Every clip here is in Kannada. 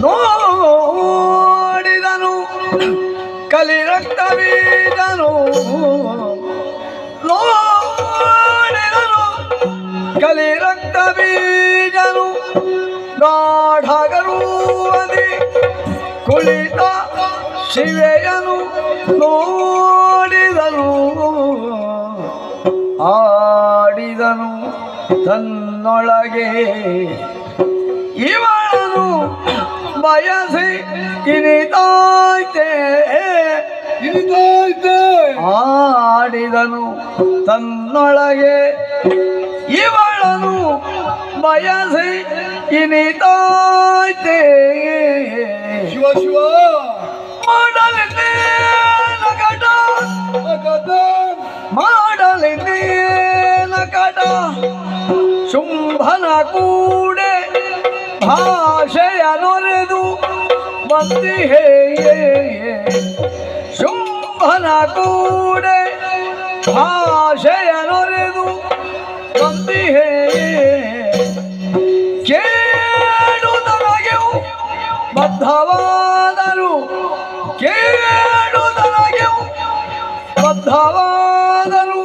ನೋಡಿದನು ಕಲಿ ರಕ್ತ ಬೀಜನು ನೋಡಿದನು ಕಲಿ ರಕ್ತ ಬೀಜನು ಕುಳಿತ ಶಿವೆಯನು ನೋಡಿದನು. ಆಡಿದನು ತನ್ನೊಳಗೆ. ಇವಳನು ಬಯಸಿ ಕಿನಿತಾಯ್ತೆ ಕಿನಿತಾಯ್ತೆ ಆಡಿದನು ತನ್ನೊಳಗೆ. ಇವಳನು ಬಯಸಿ ಇನಿತಾಯ್ತೆ ಶಿವ ಶಿವ. ಮಾಡಲಿದ್ದೆ ಮಾಡಲಿದ್ದೇನ ಕಟ ಶುಂಭನ ಕೂಡೆ ಭಾಷೆಯ ಬಂದಿ ಹೇ ಶೋಭನ ये शोभना कूड़े भाषय नुरिदु ಕೇಳು ನನಗೆ ಬದ್ಧವಾದರು ಕೇಳು ನನಗೆ ಬದ್ಧವಾದರು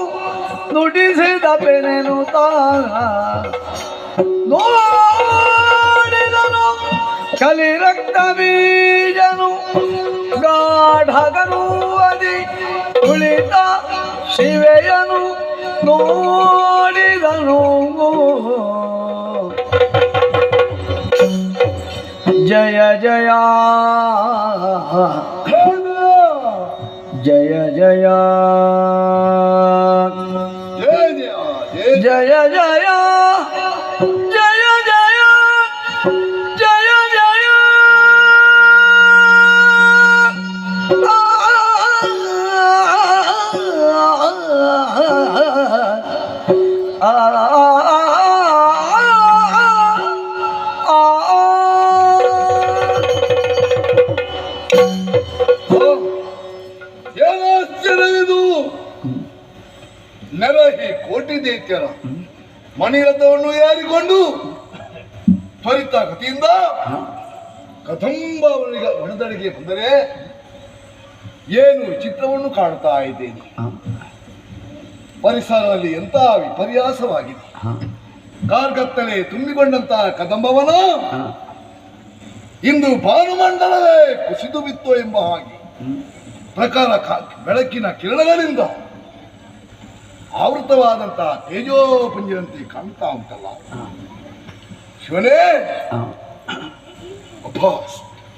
ನುಡಿಸಿದ ಬೆನೆನು ತಾರ ನೋ ಕಲಿ ರಕ್ತ ಬೀಜನು ಗಾಢಗರುವದಿ ಕುಳಿತ ಶಿವೆಯನು ನೋಡಿದನು. ಜಯ ಜಯ. ಜಯ ಜಯ. ಜಯ ಜಯ. ನೆರಹಿ ಕೋಟಿ ದೈತ್ಯರ ಮಣಿರಥವನ್ನು ಏರಿಕೊಂಡು ತ್ವರಿತ ಗತಿಯಿಂದ ಕದಂಬ ಅವನಿಗೆ ಒಣದಡಿಗೆ ಬಂದರೆ ಏನು ಚಿತ್ರವನ್ನು ಕಾಣ್ತಾ ಇದ್ದೇನೆ. ಪರಿಸರದಲ್ಲಿ ಎಂತ ವಿಪರ್ಯಾಸವಾಗಿದೆ. ಕಾರ್ಗತ್ತಲೆ ತುಂಬಿಕೊಂಡಂತಹ ಕದಂಬವನ ಇಂದು ಭಾನುಮಂಡಲವೇ ಕುಸಿದು ಬಿತ್ತು ಎಂಬ ಹಾಗೆ. ಪ್ರಕಾರ ಬೆಳಕಿನ ಕಿರಣಗಳಿಂದ ಆವೃತವಾದಂತಹ ತೇಜೋಪುಂಜರಂತೆ ಕಾಣ್ತಾ ಉಂಟಲ್ಲ. ಶಿವನೇ!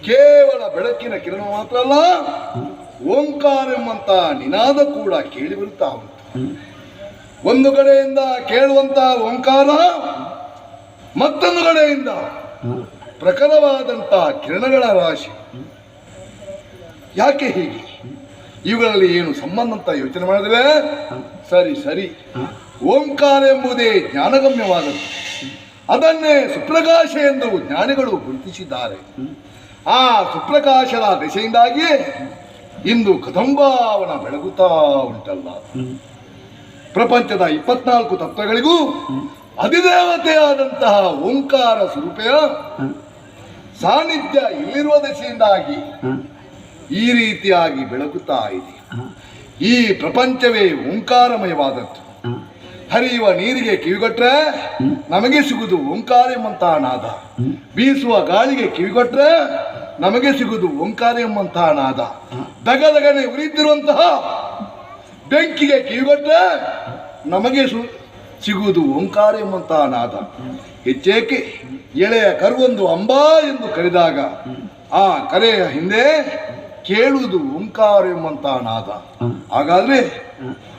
ಕೇವಲ ಬೆಳಕಿನ ಕಿರಣ ಮಾತ್ರ ಅಲ್ಲ ಓಂಕಾರ ಎಂಬಂತ ನಿನಾದ ಕೂಡ ಕೇಳಿ ಬರುತ್ತಾ ಉಂಟು. ಒಂದು ಕಡೆಯಿಂದ ಕೇಳುವಂತ ಓಂಕಾರ ಮತ್ತೊಂದು ಕಡೆಯಿಂದ ಪ್ರಖರವಾದಂತಹ ಕಿರಣಗಳ ರಾಶಿ. ಯಾಕೆ ಹೀಗೆ? ಇವುಗಳಲ್ಲಿ ಏನು ಸಂಬಂಧ ಅಂತ ಯೋಚನೆ ಮಾಡಿದ್ರೆ ಸರಿ ಸರಿ. ಓಂಕಾರ ಎಂಬುದೇ ಜ್ಞಾನಗಮ್ಯವಾದದ್ದು. ಅದನ್ನೇ ಸುಪ್ರಕಾಶ ಎಂದು ಜ್ಞಾನಿಗಳು ಗುರುತಿಸಿದ್ದಾರೆ. ಆ ಸುಪ್ರಕಾಶದ ದೆಸೆಯಿಂದಾಗಿ ಇಂದು ಕದಂಬಾವನ ಬೆಳಗುತ್ತಾ ಉಂಟಲ್ಲ. ಪ್ರಪಂಚದ ಇಪ್ಪತ್ನಾಲ್ಕು ತತ್ವಗಳಿಗೂ ಅಧಿದೇವತೆಯಾದಂತಹ ಓಂಕಾರ ಸ್ವರೂಪೆಯ ಸಾನ್ನಿಧ್ಯ ಇಲ್ಲಿರುವ ದೆಸೆಯಿಂದಾಗಿ ಈ ರೀತಿಯಾಗಿ ಬೆಳಗುತ್ತಾ ಇದೆ. ಈ ಪ್ರಪಂಚವೇ ಓಂಕಾರಮಯವಾದದ್ದು. ಹರಿಯುವ ನೀರಿಗೆ ಕಿವಿಗೊಟ್ರೆ ನಮಗೆ ಸಿಗುವುದು ಓಂಕಾರ ಎಂಬಂತಹ ನಾದ. ಬೀಸುವ ಗಾಳಿಗೆ ಕಿವಿಗೊಟ್ರೆ ನಮಗೆ ಸಿಗುವುದು ಓಂಕಾರ ಎಂಬಂತಹ ನಾದ ದಗದಗನೆ ಉರಿದಿರುವಂತಹ ಬೆಂಕಿಗೆ ಕಿವಿಗೊಟ್ಟರೆ ನಮಗೆ ಸಿಗುವುದು ಓಂಕಾರ ಎಂಬಂತಹ ನಾದ ಹೆಚ್ಚೇಕೆ ಎಳೆಯ ಕರುವೊಂದು ಅಂಬಾ ಎಂದು ಕರೆದಾಗ ಆ ಕರೆಯ ಹಿಂದೆ ಕೇಳುವುದು ಓಂಕಾರ ಎಂಬಂತಹ ನಾದ ಹಾಗಾದ್ರೆ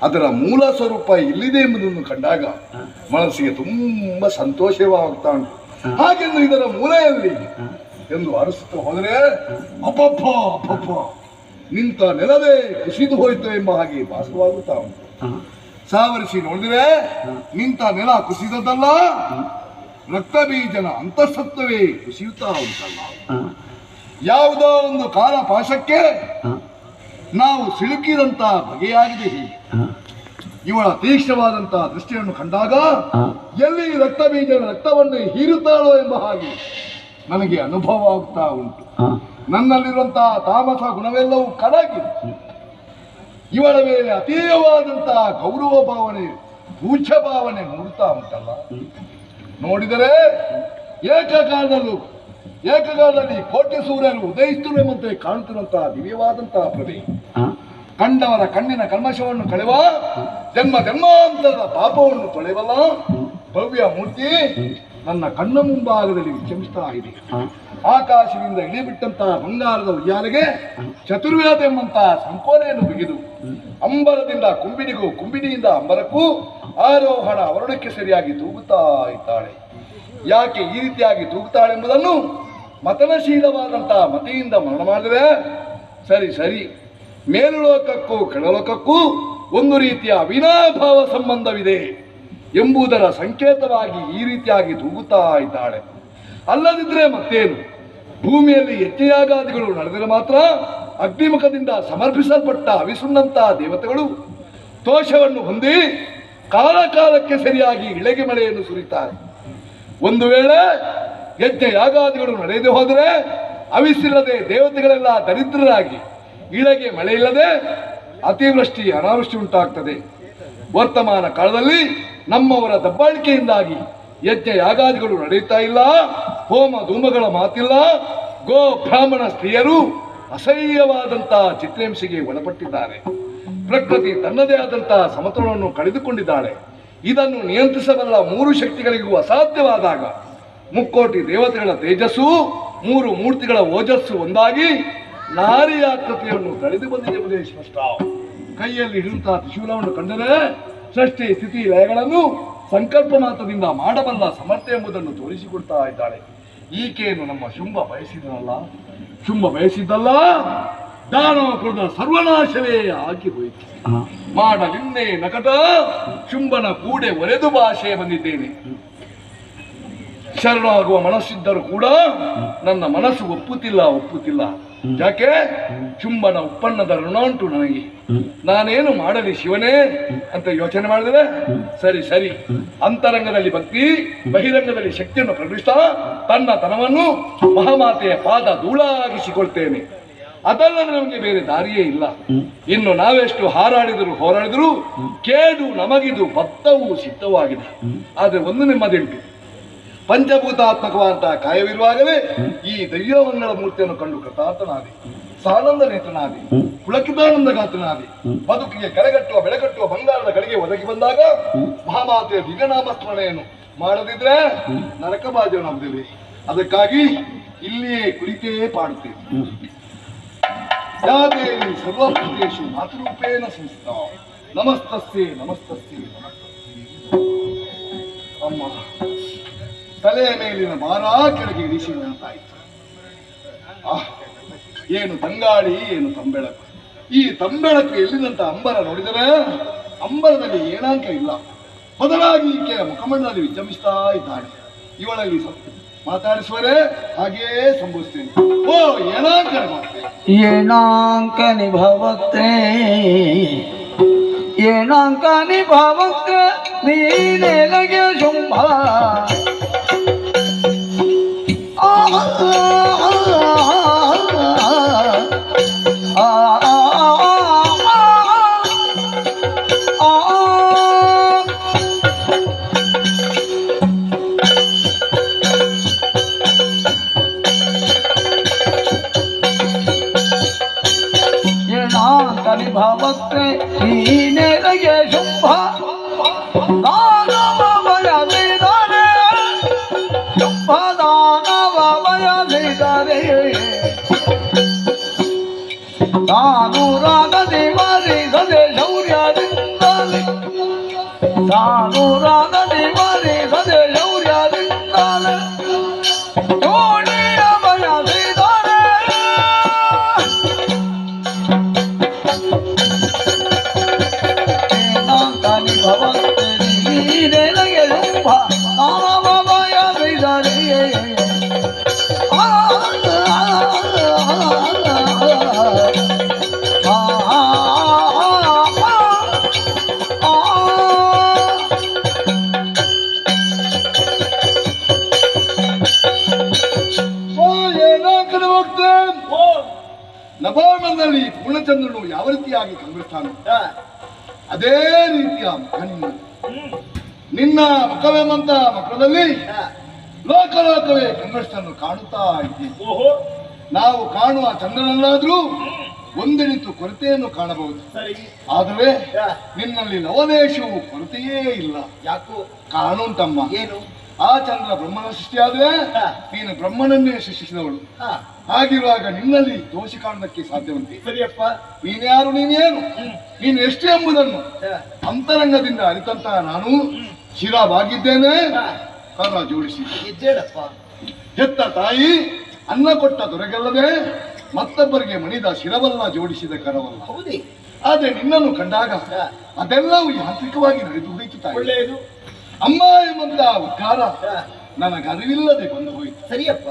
ಅದರ ಮೂಲ ಸ್ವರೂಪ ಇಲ್ಲಿದೆ ಎಂಬುದನ್ನು ಕಂಡಾಗ ಮನಸ್ಸಿಗೆ ತುಂಬಾ ಸಂತೋಷವಾಗ್ತಾ ಉಂಟು. ಹಾಗೆಂದು ಇದರ ಮೂಲೆಯಲ್ಲಿ ಎಂದು ಅರಸುತ್ತಾ ಹೋದರೆ ಅಪಪ್ಪ ಅಪಪ್ಪ ನಿಂತ ನೆಲವೇ ಕುಸಿದು ಹೋಯಿತು ಎಂಬ ಹಾಗೆ ಭಾಸವಾಗುತ್ತಾ ಉಂಟು. ಸಾವರಿಸಿ ನೋಡಿದ್ರೆ ನಿಂತ ನೆಲ ಕುಸಿದದಲ್ಲ ರಕ್ತ ಬೀಜನ ಅಂತಸತ್ವವೇ ಕುಸಿಯುತ್ತಾ ಉಂಟಲ್ಲ. ಯಾವುದೋ ಒಂದು ಕಾಲ ಪಾಶಕ್ಕೆ ನಾವು ಸಿಲುಕಿದಂತ ಬಗೆಯಾಗಿದೆ ಹೀಗೆ. ಇವಳ ತೀಕ್ಷ್ಣವಾದಂತಹ ದೃಷ್ಟಿಯನ್ನು ಕಂಡಾಗ ಎಲ್ಲಿ ರಕ್ತ ಬೀಜನ ರಕ್ತವನ್ನು ಹೀರುತ್ತಾಳೋ ಎಂಬ ಹಾಗೆ ನನಗೆ ಅನುಭವ ಆಗ್ತಾ ಉಂಟು. ನನ್ನಲ್ಲಿರುವಂತಹ ತಾಮಸ ಗುಣವೆಲ್ಲವೂ ಕಡಾಗಿ ಇವಳ ಮೇಲೆ ಅತೀವವಾದಂತಹ ಗೌರವ ಭಾವನೆ ಪೂಜ್ಯ ಭಾವನೆ ಮೂಡ್ತಾ ಉಂಟಲ್ಲ. ನೋಡಿದರೆ ಏಕಕಾಲದಲ್ಲೂ ಏಕಕಾಲದಲ್ಲಿ ಕೋಟಿ ಸೂರ್ಯರು ಉದಯಿಸುತ್ತಿರುವಂತೆ ಕಾಣುತ್ತಿರುವಂತಹ ದಿವ್ಯವಾದಂತಹ ಪ್ರಭೆ. ಕಂಡವರ ಕಣ್ಣಿನ ಕಲ್ಮಶವನ್ನು ಕಳೆವ ಜನ್ಮ ಜನ್ಮಾಂತರದ ಪಾಪವನ್ನು ತೊಳೆವಲ್ಲ. ಭವ್ಯ ಮೂರ್ತಿ. ನನ್ನ ಕಣ್ಣ ಮುಂಭಾಗದಲ್ಲಿ ವಿಚಮಿಸ್ತಾ ಇದೆ. ಆಕಾಶದಿಂದ ಇಳಿಬಿಟ್ಟಂತಹ ಬಂಗಾರದ ಉಯ್ಯಾಲೆಗೆ ಚತುರ್ವೇದ ಎಂಬಂತಹ ಸಂಕೋಲೆಯನ್ನು ಬಿಗಿದು ಅಂಬರದಿಂದ ಕುಂಬಿನಿಗೂ ಕುಂಬಿನಿಯಿಂದ ಅಂಬರಕ್ಕೂ ಆರೋಹಣ ಅವರಣಕ್ಕೆ ಸರಿಯಾಗಿ ತೂಗುತ್ತಾ ಇದ್ದಾಳೆ. ಯಾಕೆ ಈ ರೀತಿಯಾಗಿ ತೂಗುತ್ತಾಳೆ ಎಂಬುದನ್ನು ಮತನಶೀಲವಾದಂತಹ ಮತಿಯಿಂದ ಮರಣ ಮಾಡಿದರೆ ಸರಿ ಸರಿ. ಮೇಲುಲೋಕಕ್ಕೂ ಕೆಳಲೋಕಕ್ಕೂ ಒಂದು ರೀತಿಯ ಅವಿನಾಭಾವ ಸಂಬಂಧವಿದೆ. ಎಂಬುದರ ಸಂಕೇತವಾಗಿ ಈ ರೀತಿಯಾಗಿ ತೂಗುತ್ತಾ ಇದ್ದಾಳೆ. ಅಲ್ಲದಿದ್ರೆ ಮತ್ತೇನು? ಭೂಮಿಯಲ್ಲಿ ಯಜ್ಞಯಾಗಾದಿಗಳು ನಡೆದರೆ ಮಾತ್ರ ಅಗ್ನಿಮುಖದಿಂದ ಸಮರ್ಪಿಸಲ್ಪಟ್ಟ ಅವಿಸುಣ್ಣಂತಹ ದೇವತೆಗಳು ದೋಷವನ್ನು ಹೊಂದಿ ಕಾಲ ಕಾಲಕ್ಕೆ ಸರಿಯಾಗಿ ಇಳೆಗೆ ಮಳೆಯನ್ನು ಸುರಿತಾರೆ. ಒಂದು ವೇಳೆ ಯಜ್ಞ ಯಾಗಾದಿಗಳು ನಡೆಯದೆ ಹೋದರೆ ಅವಿಸಿಲ್ಲದೆ ದೇವತೆಗಳೆಲ್ಲ ದರಿದ್ರರಾಗಿ ಇಳೆಗೆ ಮಳೆ ಇಲ್ಲದೆ ಅತಿವೃಷ್ಟಿ, ಅನಾವೃಷ್ಟಿ ಉಂಟಾಗ್ತದೆ. ವರ್ತಮಾನ ಕಾಲದಲ್ಲಿ ನಮ್ಮವರ ದಬ್ಬಾಳಿಕೆಯಿಂದಾಗಿ ಯಜ್ಞ ಯಾಗಾದಿಗಳು ನಡೆಯುತ್ತಾ ಇಲ್ಲ, ಹೋಮ ಧೂಮಗಳ ಮಾತಿಲ್ಲ, ಗೋ ಬ್ರಾಹ್ಮಣ ಸ್ತ್ರೀಯರು ಅಸಹ್ಯವಾದಂತಹ ಚಿತ್ರಹಿಂಸೆಗೆ ಒಳಪಟ್ಟಿದ್ದಾರೆ. ಪ್ರಕೃತಿ ತನ್ನದೇ ಆದಂತಹ ಸಮತೋಲನವನ್ನು ಕಳೆದುಕೊಂಡಿದ್ದಾಳೆ. ಇದನ್ನು ನಿಯಂತ್ರಿಸಬಲ್ಲ ಮೂರು ಶಕ್ತಿಗಳಿಗೂ ಅಸಾಧ್ಯವಾದಾಗ ಮುಕ್ಕೋಟಿ ದೇವತೆಗಳ ತೇಜಸ್ಸು, ಮೂರು ಮೂರ್ತಿಗಳ ಓಜಸ್ಸು ಒಂದಾಗಿ ನಾರಿಯಾಕೃತಿಯನ್ನು ಕಳೆದು ಬಂದಿದೆ ಎಂಬುದೇ ಸ್ಪಷ್ಟ. ಕೈಯಲ್ಲಿ ಹಿಡಿದಂತಹ ತ್ರಿಶೂಲವನ್ನು ಕಂಡರೆ ಸೃಷ್ಟಿ ಸ್ಥಿತಿ ಲಯಗಳನ್ನು ಸಂಕಲ್ಪ ಮಾತ್ರದಿಂದ ಮಾಡಬಲ್ಲ ಸಮರ್ಥ ಎಂಬುದನ್ನು ತೋರಿಸಿಕೊಡ್ತಾ ಇದ್ದಾಳೆ. ಈಕೆಯನ್ನು ನಮ್ಮ ಶುಂಭ ಬಯಸಿದನಲ್ಲ? ಶುಂಭ ಬಯಸಿದ್ದಲ್ಲ? ದಾನವ ಕುಲದ ಸರ್ವನಾಶವೇ ಆಗಿ ಹೋಯಿತು. ಮಾಡಲಿಂದೇ ಮಾಡಲಿನ್ನೇ ನಕಟ ಶುಂಭನ ಕೂಡೆ ಒರೆದು ಭಾಷೆ ಬಂದಿದ್ದೇನೆ. ಶರಣಾಗುವ ಮನಸ್ಸಿದ್ದರೂ ಕೂಡ ನನ್ನ ಮನಸ್ಸು ಒಪ್ಪುತ್ತಿಲ್ಲ ಒಪ್ಪುತ್ತಿಲ್ಲ. ಯಾಕೆ? ಚುಂಬನ ಉಪ್ಪನ್ನದ ಋಣ ಉಂಟು ನನಗೆ. ನಾನೇನು ಮಾಡಲಿ ಶಿವನೇ ಅಂತ ಯೋಚನೆ ಮಾಡಿದರೆ ಸರಿ ಸರಿ. ಅಂತರಂಗದಲ್ಲಿ ಭಕ್ತಿ ಬಹಿರಂಗದಲ್ಲಿ ಶಕ್ತಿಯನ್ನು ಪ್ರಕಟಿಸ್ತಾ ತನ್ನ ತನವನ್ನು ಮಹಾಮಾತೆಯ ಪಾದ ಧೂಳಾಗಿಸಿಕೊಳ್ತೇನೆ. ಅದಲ್ಲದೆ ನಮಗೆ ಬೇರೆ ದಾರಿಯೇ ಇಲ್ಲ. ಇನ್ನು ನಾವೆಷ್ಟು ಹಾರಾಡಿದರೂ ಹೋರಾಡಿದರೂ ಕೇಡು ನಮಗಿದು ಬತ್ತವು ಸಿದ್ಧವಾಗಿದೆ. ಆದರೆ ಒಂದು ನೆಮ್ಮದಿಂಟು ಪಂಚಭೂತಾತ್ಮಕವಾದಂತಹ ಕಾಯವಿರುವಾಗಲೇ ಈ ದೈವಮಂಗಳ ಮೂರ್ತಿಯನ್ನು ಕಂಡು ಕೃತಾರ್ಥನಾದೆ ಸಾನಂದ ನೇತನಾದಿ ಪುಳಕಿತಾನಂದ ಗಾತನಾದಿ ಬದುಕಿಗೆ ಕರೆಗಟ್ಟುವ, ಬೆಳೆಗಟ್ಟುವ ಬಂಗಾರದ ಕಡೆಗೆ ಒದಗಿ ಬಂದಾಗ ಮಹಾಮಾತೆಯ ದಿವ್ಯನಾಮ ಸ್ಮರಣೆಯನ್ನು ಮಾಡದಿದ್ರೆ ನರಕ ಬಾಧ್ಯನಾಗುವುದಿಲ್ಲ ಅದಕ್ಕಾಗಿ ಇಲ್ಲಿಯೇ ಕುಳಿತೇ ಪಾಡುತ್ತೇವೆ. ಯಾದೇವಿ ಮಾತೃರೂಪೇನ ಸಂಸ್ಥ. ಸಂಸ್ಥಿತ ನಮಸ್ತಸ್ಯೆ ನಮಸ್ತಸ್ಯೆ ನಮಸ್ತಸ್ಯೆ. ಅಮ್ಮ. ತಲೆಯ ಮೇಲಿನ ಮಾರಾ ಕೆಳಗೆ ಇಳಿಸಿದಂತಾಯಿತು ಆಹ್ ಏನು ತಂಗಾಳಿ ಏನು ತಂಬೆಳಕು. ಈ ತಂಬೆಳಕು ಎಲ್ಲಿದಂತ ಅಂಬರ ನೋಡಿದರೆ ಅಂಬರದಲ್ಲಿ ಏನಾಂಕ ಇಲ್ಲ. ಬದಲಾಗಿ ಈಕೆಯ ಮುಖಮಂಡಲದಲ್ಲಿ ವಿಜೃಂಭಿಸ್ತಾ ಇದ್ದಾಳೆ. ಇವಳಲ್ಲಿ ಮಾತಾಡಿಸುವರೆ ಹಾಗೇ ಸಂಭವಿಸ್ತೇನೆ. ಓ, ಏನಾಂಕ ಏನಾಂಕ ಏನಾಂಕನಿ ಏನಾಂಕ ಏನಾಂಕನಿ ನೀನೆಲಗೆ ಶುಂಭ. सानुरागदे वारे सदे शौर्यादिंदाले सानुरागदे वारे सदे शौर्यादिंदाले कोणी अभया सीतारे भवन ಓ ಪೂರ್ಣಚಂದ್ರನು ಯಾವ ರೀತಿಯಾಗಿ ಕಂಬಿಡ್ತಾನೋ ಅದೇ ರೀತಿಯ ಮುಖ ನಿನ್ನ. ಮಕ್ಕಳಲ್ಲಿ ಮುಖವೆಂಬಂತ ಹಾ. ಲೋಕಲೋಕವೇ ಕಂಬಿಡಿಸನ್ನು ಕಾಣುತ್ತಾ ಇದ್ದೀವಿ ನಾವು ಕಾಣುವ ಚಂದ್ರನಲ್ಲಾದ್ರೂ ಒಂದೆನಿತು ಕೊರತೆಯನ್ನು ಕಾಣಬಹುದು. ಸರಿ. ಆದರೆ. ನಿನ್ನಲ್ಲಿ ಲವಲೇಶವು ಕೊರತೆಯೇ ಇಲ್ಲ. ಯಾಕೋ? ಕಾಣುಂಟಮ್ಮ. ಏನು? ಆ ಚಂದ್ರ ಬ್ರಹ್ಮನ ಸೃಷ್ಟಿಯಾದ್ರೆ. ನೀನು ಬ್ರಹ್ಮನನ್ನೇ ಸೃಷ್ಟಿಸಿದವಳು. ಹಾ. ಹಾಗಿರುವಾಗ ನಿನ್ನಲ್ಲಿ ದೋಷ ಕಾಣದಕ್ಕೆ ಸಾಧ್ಯವಂತೆ. ಸರಿಯಪ್ಪ. ನೀನ್ಯಾರು ನೀನೇನು ನೀನು ಎಷ್ಟು ಎಂಬುದನ್ನು. ಅಂತರಂಗದಿಂದ ಅರಿತಂತಹ ನಾನು ಶಿರವಾಗಿದ್ದೇನೆ ಕರ್ಣ ಕರ ಜೋಡಿಸಿ. ಹೆಜ್ಜೆಡಪ್ಪ ಹೆತ್ತ ತಾಯಿ ಅನ್ನ ಕೊಟ್ಟ ದೊರೆಗಲ್ಲದೆ ಮತ್ತೊಬ್ಬರಿಗೆ ಮಣಿದ ಶಿರವಲ್ಲ ಜೋಡಿಸಿದ ಕರವಲ್ಲ. ಹೌದೇ. ಆದ್ರೆ ನಿನ್ನನ್ನು ಕಂಡಾಗ. ಅದೆಲ್ಲವೂ ಯಾಂತ್ರಿಕವಾಗಿ ನಡೆದು ಹೋಯಿತು ತಾಯಿ. ಒಳ್ಳೆಯದು. ಅಮ್ಮ ಎಂಬಂತ ಉದ್ಗಾರ ನನಗರಿವಿಲ್ಲದೆ ನನಗೆ ಅರಿವಿಲ್ಲದೆ ಬಂದು ಹೋಯಿತು. ಸರಿಯಪ್ಪ.